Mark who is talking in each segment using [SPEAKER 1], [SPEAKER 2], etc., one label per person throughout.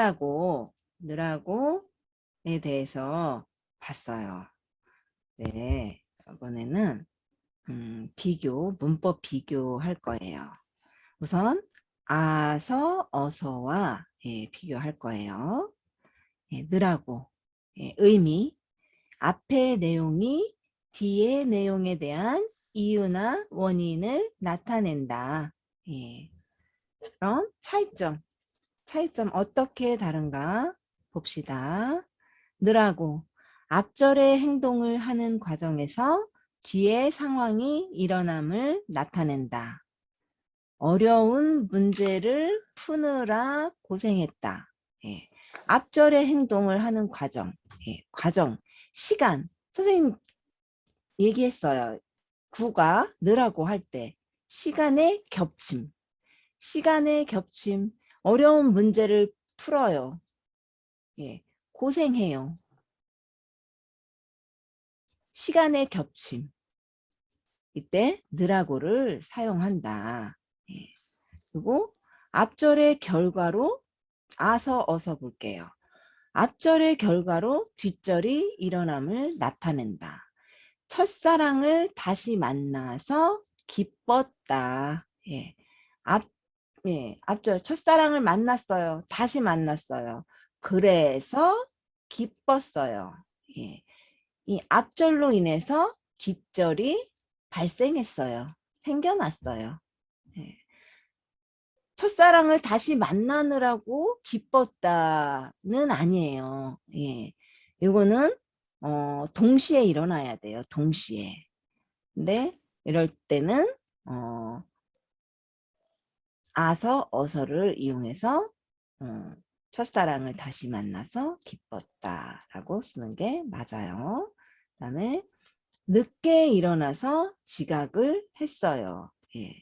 [SPEAKER 1] 느라고 느라고에 대해서 봤어요. 네, 이번에는 음, 비교, 문법 비교할 거예요. 우선 아서, 어서와 예, 비교할 거예요. 예, 느라고 예, 의미 앞의 내용이 뒤의 내용에 대한 이유나 원인을 나타낸다. 예. 그럼 차이점. 차이점 어떻게 다른가 봅시다. 느라고 앞절의 행동을 하는 과정에서 뒤의 상황이 일어남을 나타낸다. 어려운 문제를 푸느라 고생했다. 예. 앞절의 행동을 하는 과정, 예. 과정, 시간. 선생님 얘기했어요. 구가 느라고 할 때 시간의 겹침, 시간의 겹침, 어려운 문제를 풀어요. 예, 고생해요. 시간의 겹침. 이때 느라고를 사용한다. 예. 그리고 앞절의 결과로 아서 어서 볼게요. 앞절의 결과로 뒷절이 일어남을 나타낸다. 첫사랑을 다시 만나서 기뻤다. 예. 앞, 예, 앞절 첫사랑을 만났어요. 다시 만났어요. 그래서 기뻤어요. 예. 이 앞절로 인해서 뒷절이 발생했어요. 생겨났어요. 예. 첫사랑을 다시 만나느라고 기뻤다는 아니에요. 예. 이거는 어, 동시에 일어나야 돼요. 동시에. 근데 이럴 때는 어, 아서 어서를 이용해서 어, 첫사랑을 다시 만나서 기뻤다 라고 쓰는 게 맞아요. 그 다음에 늦게 일어나서 지각을 했어요. 예.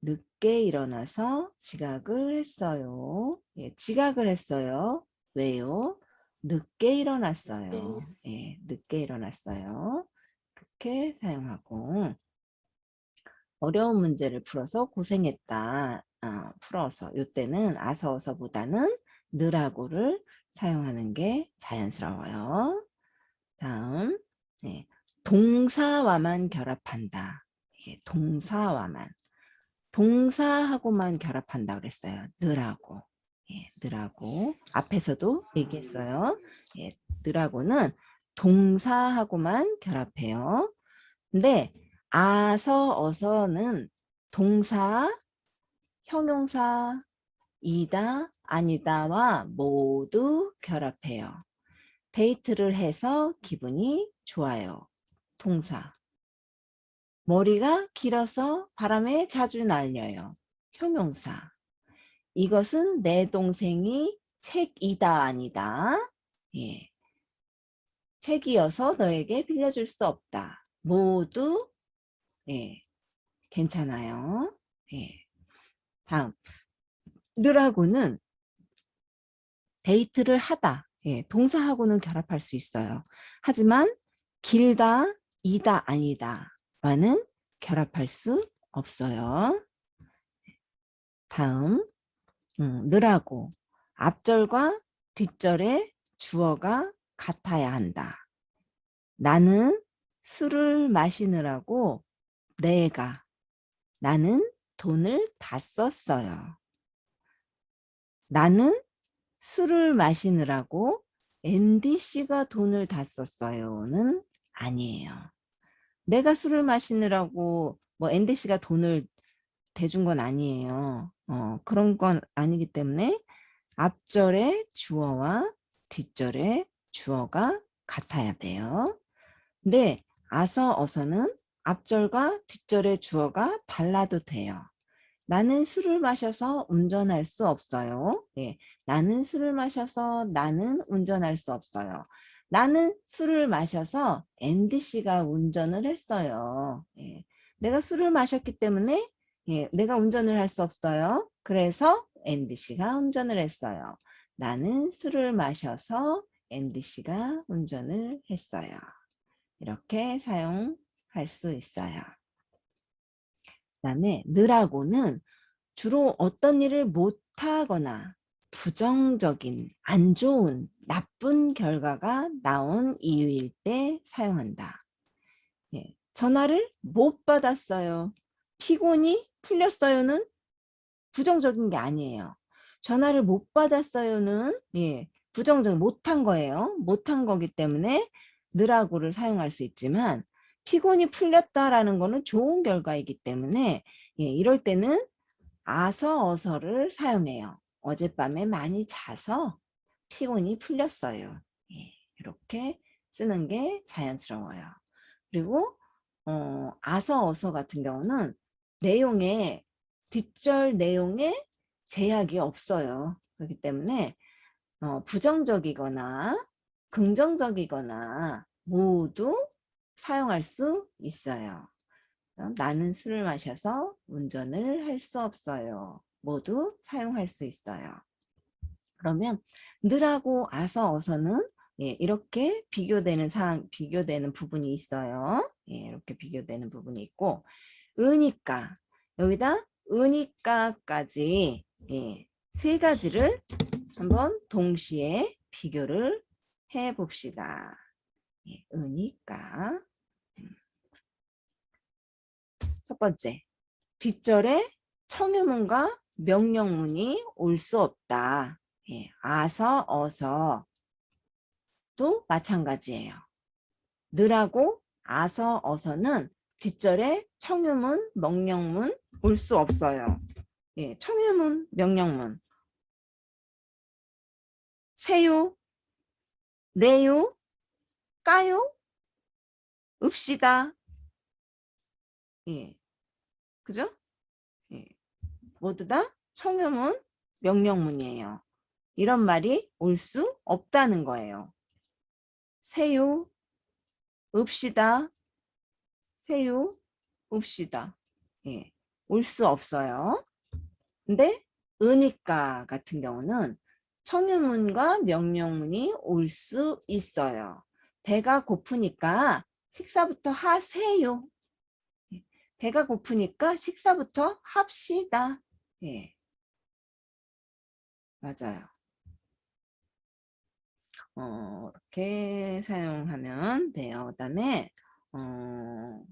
[SPEAKER 1] 늦게 일어나서 지각을 했어요. 예, 지각을 했어요. 왜요? 늦게 일어났어요. 예, 늦게 일어났어요. 이렇게 사용하고 어려운 문제를 풀어서 고생했다. 아, 풀어서 이때는 아서어서보다는 느라고를 사용하는 게 자연스러워요. 다음 예, 동사와만 결합한다. 예, 동사와만 동사하고만 결합한다 그랬어요. 느라고. 예, 느라고. 앞에서도 얘기했어요. 예, 느라고는 동사하고만 결합해요. 근데 아서, 어서는 동사, 형용사, 이다, 아니다와 모두 결합해요. 데이트를 해서 기분이 좋아요. 동사. 머리가 길어서 바람에 자주 날려요. 형용사. 이것은 내 동생이 책이다 아니다. 예. 책이어서 너에게 빌려줄 수 없다. 모두 예. 괜찮아요. 예. 다음 느라고는 데이트를 하다. 예. 동사하고는 결합할 수 있어요. 하지만 길다, 이다, 아니다. 와는 결합할 수 없어요. 다음 음, 느라고 앞절과 뒷절의 주어가 같아야 한다. 나는 술을 마시느라고 내가 나는 돈을 다 썼어요. 나는 술을 마시느라고 앤디 씨가 돈을 다 썼어요는 아니에요. 내가 술을 마시느라고 뭐 앤디 씨가 돈을 대준 건 아니에요. 어, 그런 건 아니기 때문에 앞절의 주어와 뒷절의 주어가 같아야 돼요. 근데 아서 어서는 앞절과 뒷절의 주어가 달라도 돼요. 나는 술을 마셔서 운전할 수 없어요. 예, 나는 술을 마셔서 나는 운전할 수 없어요. 나는 술을 마셔서 앤디 씨가 운전을 했어요. 예, 내가 술을 마셨기 때문에 예, 내가 운전을 할 수 없어요. 그래서 앤디 씨가 운전을 했어요. 나는 술을 마셔서 앤디 씨가 운전을 했어요. 이렇게 사용 할 수 있어요. 그다음에 느라고는 주로 어떤 일을 못하거나 부정적인, 안 좋은, 나쁜 결과가 나온 이유일 때 사용한다. 예, 전화를 못 받았어요. 피곤이 풀렸어요는 부정적인 게 아니에요. 전화를 못 받았어요는 예, 부정적 못한 거예요. 못한 거기 때문에 느라고를 사용할 수 있지만 피곤이 풀렸다라는 거는 좋은 결과이기 때문에 예, 이럴 때는 아서 어서를 사용해요. 어젯밤에 많이 자서 피곤이 풀렸어요. 예, 이렇게 쓰는 게 자연스러워요. 그리고 어, 아서 어서 같은 경우는 내용에 뒷절 내용에 제약이 없어요. 그렇기 때문에 어, 부정적이거나 긍정적이거나 모두 사용할 수 있어요. 어, 나는 술을 마셔서 운전을 할 수 없어요. 모두 사용할 수 있어요. 그러면 늘하고 아서 어서는 예, 이렇게 비교되는 상황, 비교되는 부분이 있어요. 예, 이렇게 비교되는 부분이 있고, 으니까 여기다 으니까까지 예, 세 가지를 한번 동시에 비교를 해 봅시다. 예, 으니까 음. 첫 번째 뒷절에 청유문과 명령문이 올 수 없다. 예, 아서 어서 또 마찬가지예요. 느라고 아서 어서는 뒷절에 청유문, 명령문 올 수 없어요. 예, 청유문, 명령문. 세요, 레요, 까요, 읍시다. 예, 그죠? 예, 모두 다 청유문, 명령문이에요. 이런 말이 올 수 없다는 거예요. 세요, 읍시다, 세요, 읍시다. 예, 올 수 없어요. 근데 으니까 같은 경우는 청유문과 명령문이 올 수 있어요. 배가 고프니까 식사부터 하세요. 예, 배가 고프니까 식사부터 합시다. 예. 맞아요. 어, 이렇게 사용하면 돼요. 그 다음에, 어,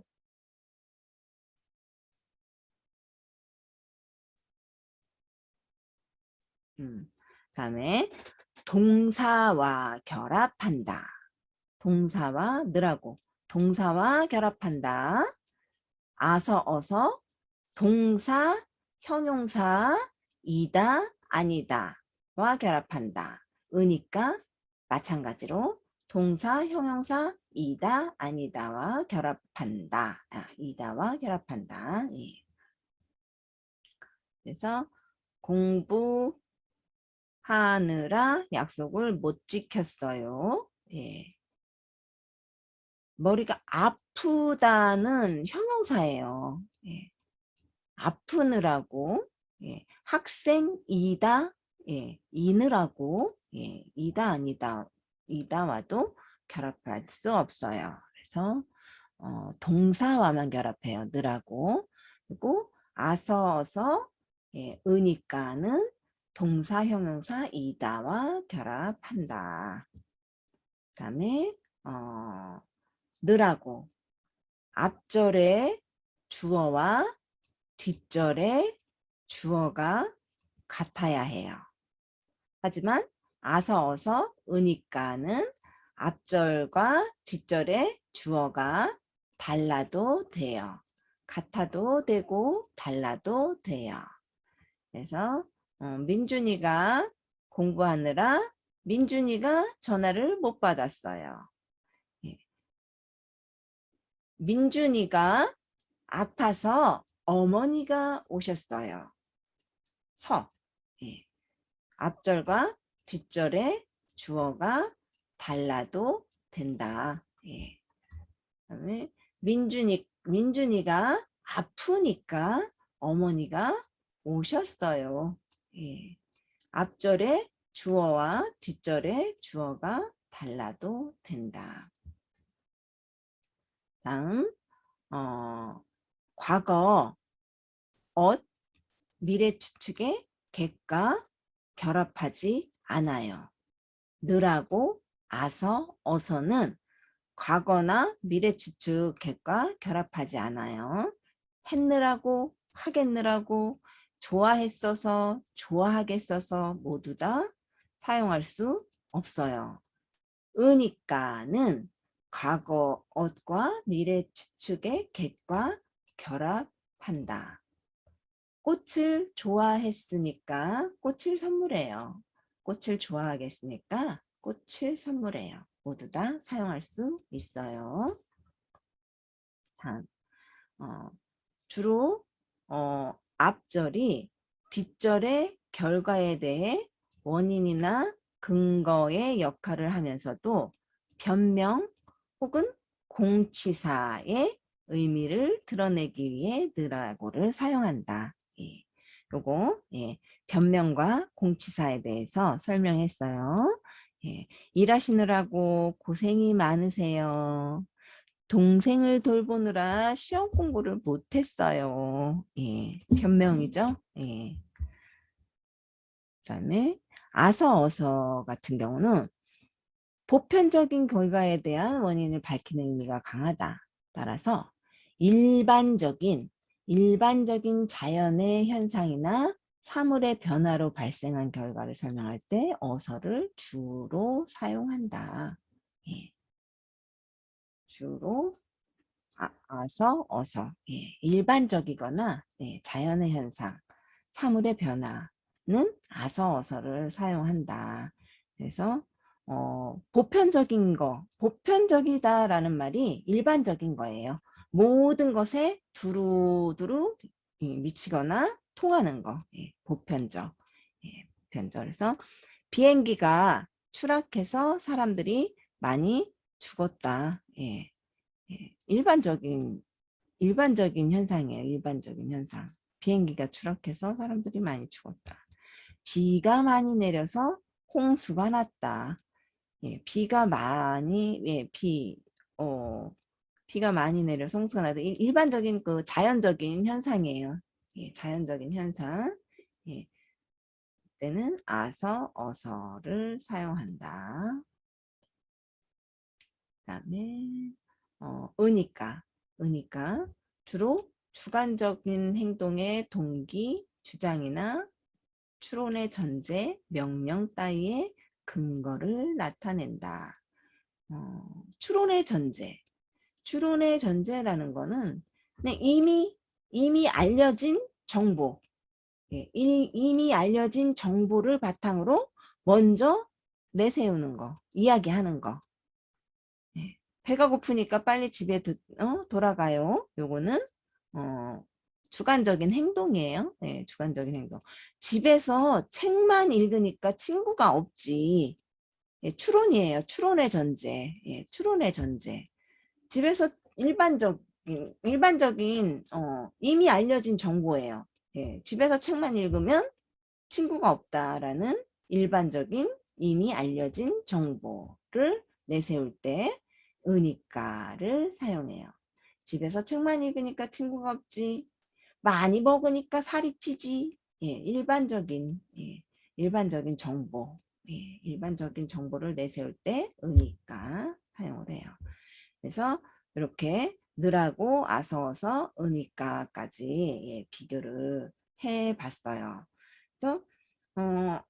[SPEAKER 1] 음, 다음에 동사와 결합한다. 동사와 느라고 동사와 결합한다. 아서 어서 동사 형용사 이다 아니다와 결합한다. 으니까 마찬가지로 동사 형용사 이다 아니다와 결합한다. 아, 이다와 결합한다. 예. 그래서 공부 하느라 약속을 못 지켰어요. 예. 머리가 아프다는 형용사예요. 예. 아프느라고 예. 학생이다 예. 이느라고 예. 이다 아니다 이다와도 결합할 수 없어요. 그래서 어, 동사와만 결합해요. 느라고 그리고 아서서 예. 으니까는 동사 형용사 이다와 결합한다. 그다음에 어, 느라고 앞절에 주어와 뒷절에 주어가 같아야 해요. 하지만 아서 어서 으니까는 앞절과 뒷절에 주어가 달라도 돼요. 같아도 되고 달라도 돼요. 그래서 어, 민준이가 공부하느라 민준이가 전화를 못 받았어요. 예. 민준이가 아파서 어머니가 오셨어요. 서. 예. 앞절과 뒷절에 주어가 달라도 된다. 예. 그다음에 민준이 민준이가 아프니까 어머니가 오셨어요. 예. 앞절에 주어와 뒷절에 주어가 달라도 된다. 다음 어, 과거 엇 미래 추측의 객가 결합하지 않아요. 느라고 아서 어서는 과거나 미래 추측 객과 결합하지 않아요. 했느라고 하겠느라고 좋아했어서 좋아하겠어서 모두 다 사용할 수 없어요. 으니까는 과거 엇과 미래 추측의 객과 결합한다. 꽃을 좋아했으니까 꽃을 선물해요. 꽃을 좋아하겠으니까 꽃을 선물해요. 모두 다 사용할 수 있어요. 다음, 어, 주로 어, 앞절이 뒷절의 결과에 대해 원인이나 근거의 역할을 하면서도 변명 혹은 공치사의 의미를 드러내기 위해 느라고를 사용한다. 예. 요거 예. 변명과 공치사에 대해서 설명했어요. 예. 일하시느라고 고생이 많으세요. 동생을 돌보느라 시험 공부를 못했어요. 예. 변명이죠. 예. 그다음에 아서 어서 같은 경우는 보편적인 결과에 대한 원인을 밝히는 의미가 강하다. 따라서 일반적인 일반적인 자연의 현상이나 사물의 변화로 발생한 결과를 설명할 때 어서를 주로 사용한다. 예. 주로 아, 아서 어서 예. 일반적이거나 예. 자연의 현상, 사물의 변화는 아서 어서를 사용한다. 그래서 어, 보편적인 거, 보편적이다라는 말이 일반적인 거예요. 모든 것에 두루두루 이, 미치거나 통하는 거, 예, 보편적. 예, 보편적. 그래서 비행기가 추락해서 사람들이 많이 죽었다. 예, 예, 일반적인 일반적인 현상이에요. 일반적인 현상. 비행기가 추락해서 사람들이 많이 죽었다. 비가 많이 내려서 홍수가 났다. 예, 비가 많이 예, 비 어, 비가 많이 내려서 홍수가. 일- 일반적인 그 자연적인 현상이에요. 예, 자연적인 현상. 예. 때는 아서 어서를 사용한다. 그다음에 어, 으니까 으니까 주로 주관적인 행동의 동기, 주장이나 추론의 전제, 명령 따위의 근거를 나타낸다. 어, 추론의 전제. 추론의 전제라는 거는 그냥 이미 이미 알려진 정보, 예, 이- 이미 알려진 정보를 바탕으로 먼저 내세우는 거, 이야기하는 거. 예, 배가 고프니까 빨리 집에 드- 어, 돌아가요. 요거는 어, 주관적인 행동이에요. 예, 주관적인 행동. 집에서 책만 읽으니까 친구가 없지. 예, 추론이에요. 추론의 전제. 예, 추론의 전제. 집에서 일반적인 일반적인 어, 이미 알려진 정보예요. 예, 집에서 책만 읽으면 친구가 없다라는 일반적인 이미 알려진 정보를 내세울 때 으니까를 사용해요. 집에서 책만 읽으니까 친구가 없지. 많이 먹으니까 살이 찌지. 예, 일반적인 예, 일반적인 정보. 예, 일반적인 정보를 내세울 때 으니까 사용을 해요. 그래서 이렇게 느라고 아서어서 으니까까지 예, 비교를 해 봤어요. 그래서 어,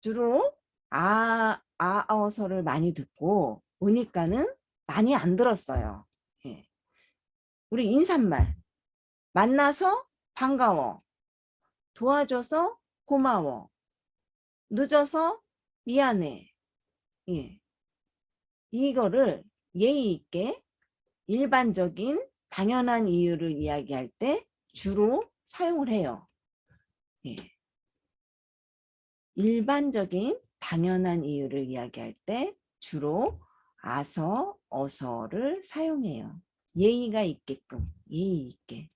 [SPEAKER 1] 주로 아, 아어서를 많이 듣고 으니까는 많이 안 들었어요. 예. 우리 인사말 만나서 반가워 도와줘서 고마워 늦어서 미안해 예. 이거를 예의 있게 일반적인 당연한 이유를 이야기할 때 주로 사용을 해요. 예. 일반적인 당연한 이유를 이야기할 때 주로 아서, 어서를 사용해요. 예의가 있게끔, 예의 있게.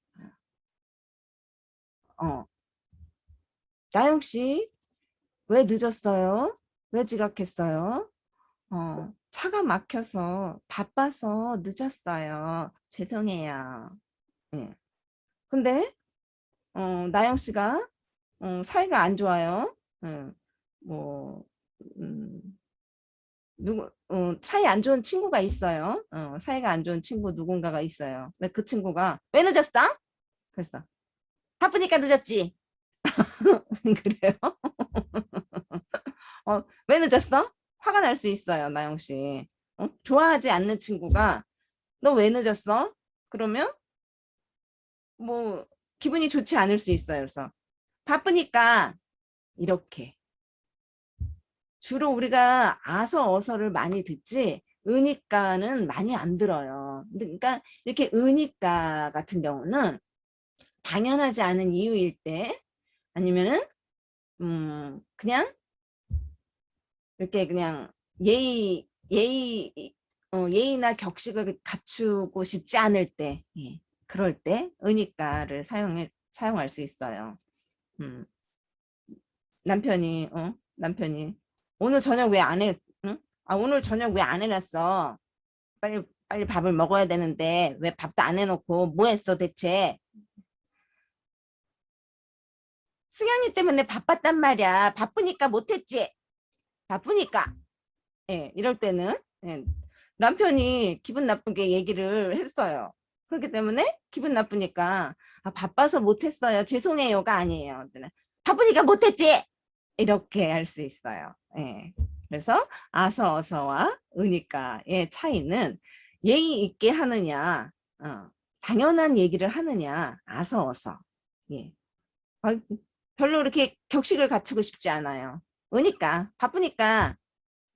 [SPEAKER 1] 어. 나영 씨, 왜 늦었어요? 왜 지각했어요? 어, 차가 막혀서 바빠서 늦었어요. 죄송해요. 예. 근데 어, 나영 씨가 어, 사이가 안 좋아요. 음, 뭐, 음, 누구, 어, 사이 안 좋은 친구가 있어요. 어, 사이가 안 좋은 친구 누군가가 있어요. 근데 그 친구가 왜 늦었어? 그래서 바쁘니까 늦었지. 그래요? 어, 왜 늦었어? 화가 날 수 있어요, 나영 씨. 어? 좋아하지 않는 친구가 너 왜 늦었어? 그러면 뭐 기분이 좋지 않을 수 있어요. 그래서 바쁘니까 이렇게 주로 우리가 아서 어서를 많이 듣지 으니까는 많이 안 들어요. 그러니까 이렇게 으니까 같은 경우는 당연하지 않은 이유일 때 아니면은 음 그냥 이렇게 그냥 예의 예의 어, 예의나 격식을 갖추고 싶지 않을 때 예, 그럴 때 으니까를 사용해 사용할 수 있어요. 음. 남편이 어 남편이 오늘 저녁 왜 안 해? 응? 아 오늘 저녁 왜 안 해놨어? 빨리 빨리 밥을 먹어야 되는데 왜 밥도 안 해놓고 뭐 했어 대체? 승현이 때문에 바빴단 말이야. 바쁘니까 못했지. 바쁘니까. 예, 이럴 때는 예, 남편이 기분 나쁘게 얘기를 했어요. 그렇기 때문에 기분 나쁘니까 아, 바빠서 못했어요. 죄송해요가 아니에요. 바쁘니까 못했지. 이렇게 할 수 있어요. 예. 그래서 아서 어서와 으니까의 차이는 예의 있게 하느냐, 어, 당연한 얘기를 하느냐, 아서 어서. 예. 아, 별로 이렇게 격식을 갖추고 싶지 않아요. 으니까 바쁘니까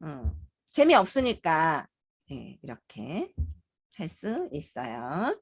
[SPEAKER 1] 어, 재미없으니까 예, 이렇게 할 수 있어요.